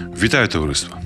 Вітаю товариство!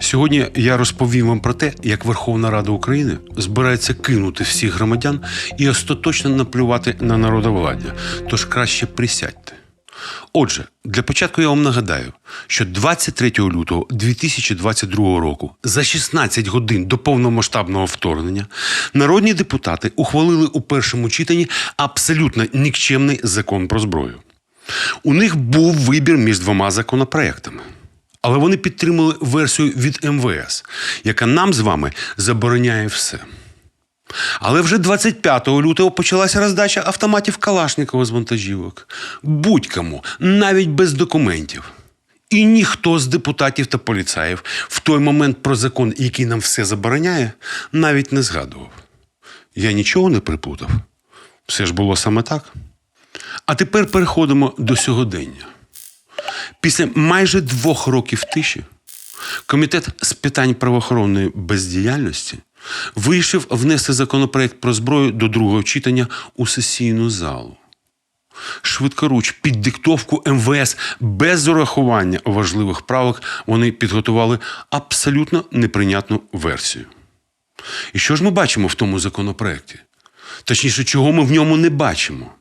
Сьогодні я розповім вам про те, як Верховна Рада України збирається кинути всіх громадян і остаточно наплювати на народовладдя. Тож краще присядьте. Отже, для початку я вам нагадаю, що 23 лютого 2022 року, за 16 годин до повномасштабного вторгнення, народні депутати ухвалили у першому читанні абсолютно нікчемний закон про зброю. У них був вибір між двома законопроектами. Але вони підтримали версію від МВС, яка нам з вами забороняє все. Але вже 25 лютого почалася роздача автоматів Калашникова з вантажівок. Будь-кому, навіть без документів. І ніхто з депутатів та поліцаїв в той момент про закон, який нам все забороняє, навіть не згадував. Я нічого не приплутав. Все ж було саме так. А тепер переходимо до сьогодення. Після майже двох років тиші комітет з питань правоохоронної бездіяльності вирішив внести законопроект про зброю до другого читання у сесійну залу. Швидкоруч під диктовку МВС без урахування важливих правок вони підготували абсолютно неприйнятну версію. І що ж ми бачимо в тому законопроекті? Точніше, чого ми в ньому не бачимо?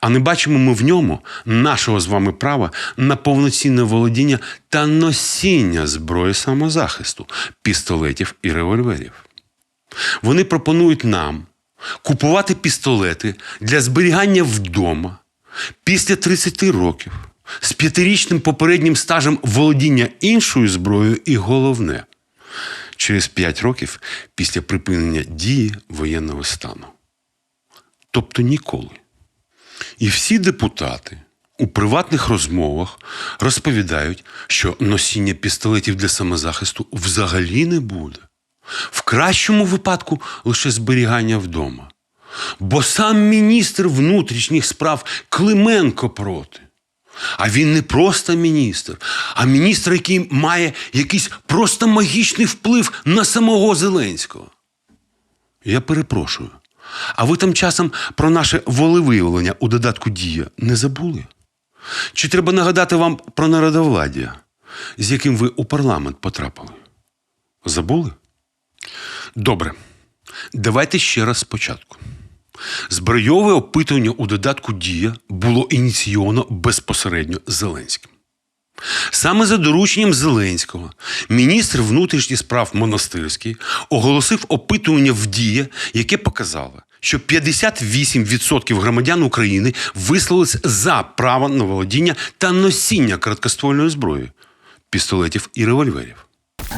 А не бачимо ми в ньому нашого з вами права на повноцінне володіння та носіння зброї самозахисту, пістолетів і револьверів. Вони пропонують нам купувати пістолети для зберігання вдома після 30 років з п'ятирічним попереднім стажем володіння іншою зброєю, і головне через 5 років після припинення дії воєнного стану. Тобто ніколи. І всі депутати у приватних розмовах розповідають, що носіння пістолетів для самозахисту взагалі не буде. В кращому випадку лише зберігання вдома. Бо сам міністр внутрішніх справ Клименко проти. А він не просто міністр, а міністр, який має якийсь просто магічний вплив на самого Зеленського. Я перепрошую. А ви там часом про наше волевиявлення у додатку Дія не забули? Чи треба нагадати вам про народовладдя, з яким ви у парламент потрапили? Забули? Добре. Давайте ще раз спочатку. Збройове опитування у додатку Дія було ініційовано безпосередньо Зеленським. Саме за дорученням Зеленського міністр внутрішніх справ Монастирський оголосив опитування в дія, яке показало, що 58% громадян України висловились за право на володіння та носіння короткоствольної зброї, пістолетів і револьверів.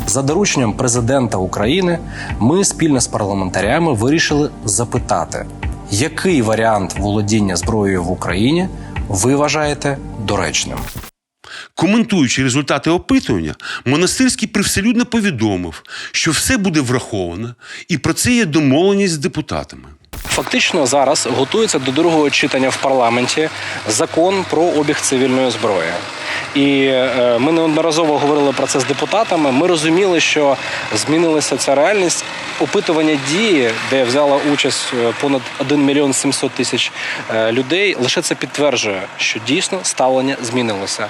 За дорученням президента України ми спільно з парламентарями вирішили запитати, який варіант володіння зброєю в Україні ви вважаєте доречним. Коментуючи результати опитування, монастирський привселюдно повідомив, що все буде враховано, і про це є домовленість з депутатами. Фактично зараз готується до другого читання в парламенті закон про обіг цивільної зброї. І е, ми неодноразово говорили про це з депутатами. Ми розуміли, що змінилася ця реальність. Опитування дії, де взяла участь е, понад 1 мільйон 700 тисяч е, людей, лише це підтверджує, що дійсно ставлення змінилося.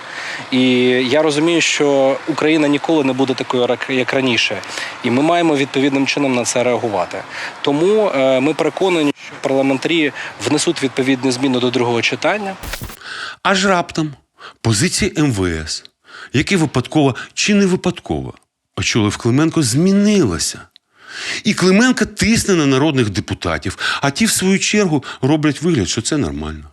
І я розумію, що Україна ніколи не буде такою, як раніше, і ми маємо відповідним чином на це реагувати. Тому ми переконані, що парламентарі внесуть відповідні зміни до другого читання. Аж раптом позиція МВС, яке випадково чи не випадково очолив Клименко, змінилася. І Клименко тисне на народних депутатів, а ті, в свою чергу, роблять вигляд, що це нормально.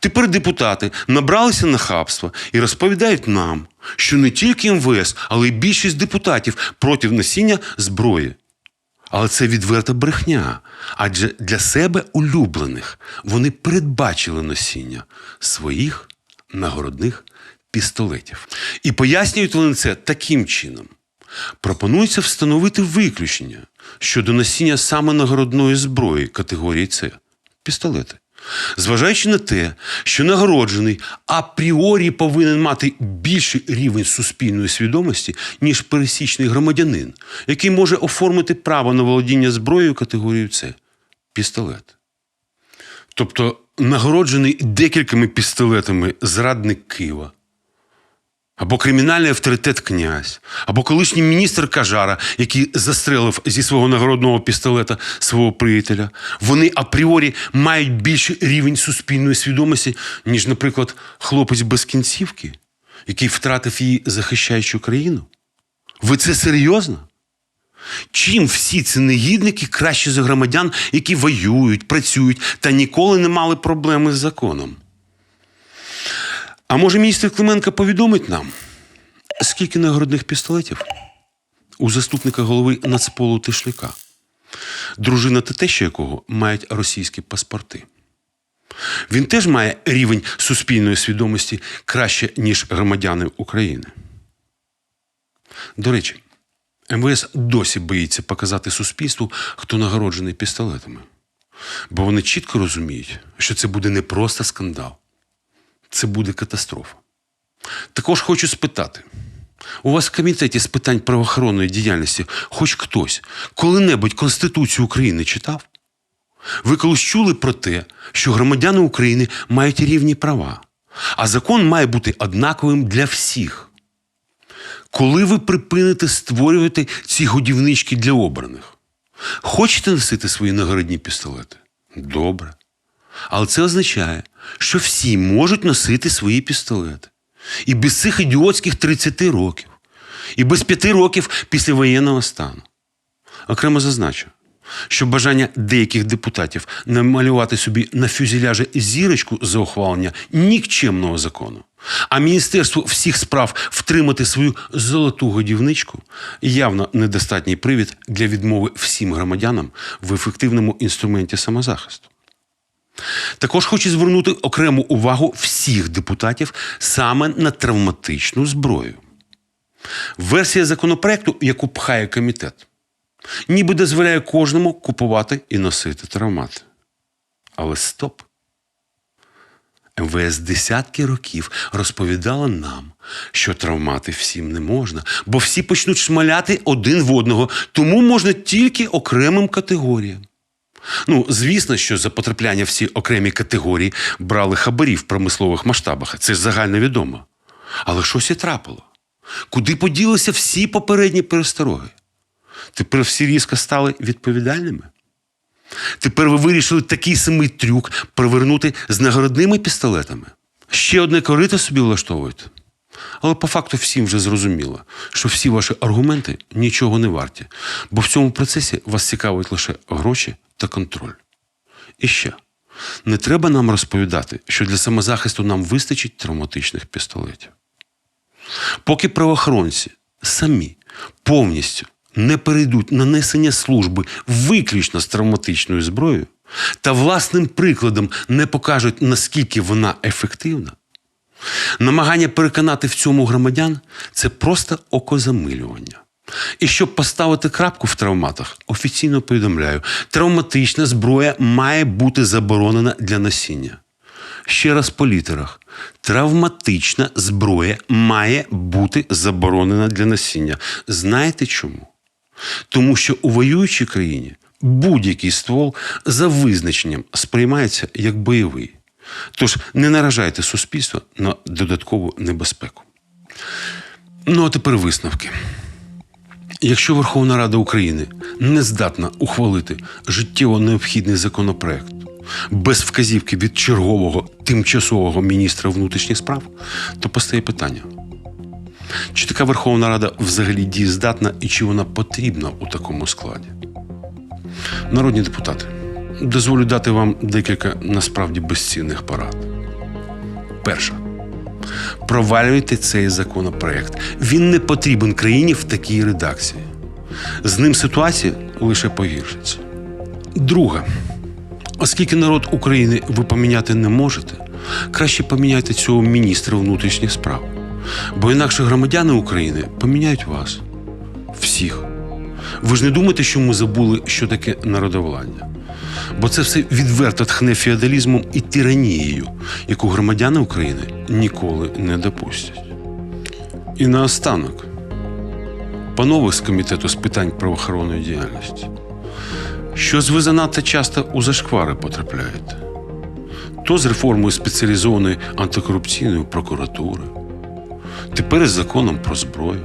Тепер депутати набралися нахабства і розповідають нам, що не тільки МВС, але й більшість депутатів проти носіння зброї. Але це відверта брехня. Адже для себе улюблених вони передбачили носіння своїх нагородних пістолетів. І пояснюють вони це таким чином. Пропонується встановити виключення щодо носіння саме нагородної зброї категорії С пістолети. Зважаючи на те, що нагороджений апріорі повинен мати більший рівень суспільної свідомості, ніж пересічний громадянин, який може оформити право на володіння зброєю категорією С пістолет. Тобто нагороджений декількома пістолетами зрадник Києва або кримінальний авторитет князь, або колишній міністр Кажара, який застрелив зі свого нагородного пістолета свого приятеля, вони апріорі мають більший рівень суспільної свідомості, ніж, наприклад, хлопець без кінцівки, який втратив її, захищаючи Україну? Ви це серйозно? Чим всі ці негідники краще за громадян, які воюють, працюють та ніколи не мали проблеми з законом? А може міністр Клименко повідомить нам, скільки нагородних пістолетів у заступника голови Нацполу Тишляка, дружина та теща якого мають російські паспорти? Він теж має рівень суспільної свідомості краще, ніж громадяни України. До речі, МВС досі боїться показати суспільству, хто нагороджений пістолетами. Бо вони чітко розуміють, що це буде не просто скандал, це буде катастрофа. Також хочу спитати: у вас в комітеті з питань правоохоронної діяльності хоч хтось коли-небудь Конституцію України читав? Ви колись чули про те, що громадяни України мають рівні права, а закон має бути однаковим для всіх. Коли ви припините створювати ці годівнички для обраних? Хочете носити свої нагородні пістолети? Добре. Але це означає, що всі можуть носити свої пістолети. І без цих ідіотських 30 років, і без 5 років після воєнного стану. Окремо зазначу, що бажання деяких депутатів намалювати собі на фюзеляжі зірочку за ухвалення нікчемного закону, а Міністерству всіх справ втримати свою золоту годівничку явно недостатній привід для відмови всім громадянам в ефективному інструменті самозахисту. Також хочу звернути окрему увагу всіх депутатів саме на травматичну зброю. Версія законопроекту, яку пхає комітет, ніби дозволяє кожному купувати і носити травмати. Але стоп. МВС десятки років розповідала нам, що травмати всім не можна, бо всі почнуть шмаляти один в одного, тому можна тільки окремим категоріям. Ну, звісно, що за потрапляння в ці окремі категорії брали хабарі в промислових масштабах. Це ж загально відомо. Але щось і трапило. Куди поділися всі попередні перестороги? Тепер всі різко стали відповідальними? Тепер ви вирішили такий самий трюк провернути з нагородними пістолетами. Ще одне корито собі влаштовуєте. Але по факту всім вже зрозуміло, що всі ваші аргументи нічого не варті, бо в цьому процесі вас цікавить лише гроші та контроль. І ще не треба нам розповідати, що для самозахисту нам вистачить травматичних пістолетів. Поки правоохоронці самі повністю не перейдуть на несення служби виключно з травматичною зброєю та власним прикладом не покажуть, наскільки вона ефективна, намагання переконати в цьому громадян це просто окозамилювання. І щоб поставити крапку в травматах, офіційно повідомляю, травматична зброя має бути заборонена для носіння. Ще раз по літерах. Травматична зброя має бути заборонена для носіння. Знаєте чому? Тому що у воюючій країні будь-який ствол за визначенням сприймається як бойовий. Тож не наражайте суспільство на додаткову небезпеку. Ну а тепер висновки. Якщо Верховна Рада України не здатна ухвалити життєво необхідний законопроект без вказівки від чергового тимчасового міністра внутрішніх справ, то постає питання: чи така Верховна Рада взагалі дієздатна і чи вона потрібна у такому складі? Народні депутати, дозволю дати вам декілька насправді безцінних порад. Перша. Провалюйте цей законопроект. Він не потрібен країні в такій редакції. З ним ситуація лише погіршиться. Друга. Оскільки народ України ви поміняти не можете, краще поміняйте цього міністра внутрішніх справ. Бо інакше громадяни України поміняють вас. Всіх. Ви ж не думаєте, що ми забули, що таке народовладдя. Бо це все відверто тхне феодалізмом і тиранією, яку громадяни України ніколи не допустять. І наостанок, панове з комітету з питань правоохоронної діяльності, щось ви занадто часто у зашквари потрапляєте. То з реформою спеціалізованої антикорупційної прокуратури, Тепер із законом про зброю.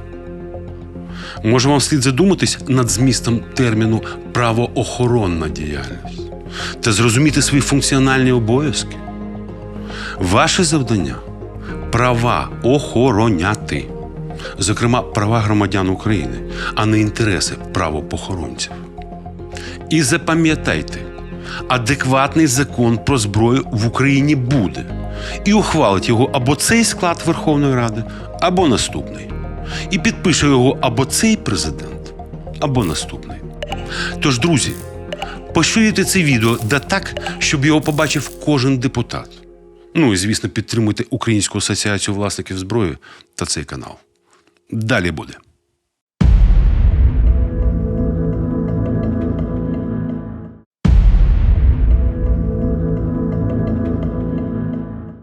Може, вам слід задуматись над змістом терміну правоохоронна діяльність та зрозуміти свої функціональні обов'язки. Ваше завдання права охороняти, зокрема, права громадян України, а не інтереси правопохоронців. І запам'ятайте, адекватний закон про зброю в Україні буде. І ухвалить його або цей склад Верховної Ради, або наступний. І підпише його або цей президент, або наступний. Тож, друзі, поширюйте це відео да так, щоб його побачив кожен депутат. Ну і, звісно, підтримуйте Українську асоціацію власників зброї та цей канал. Далі буде.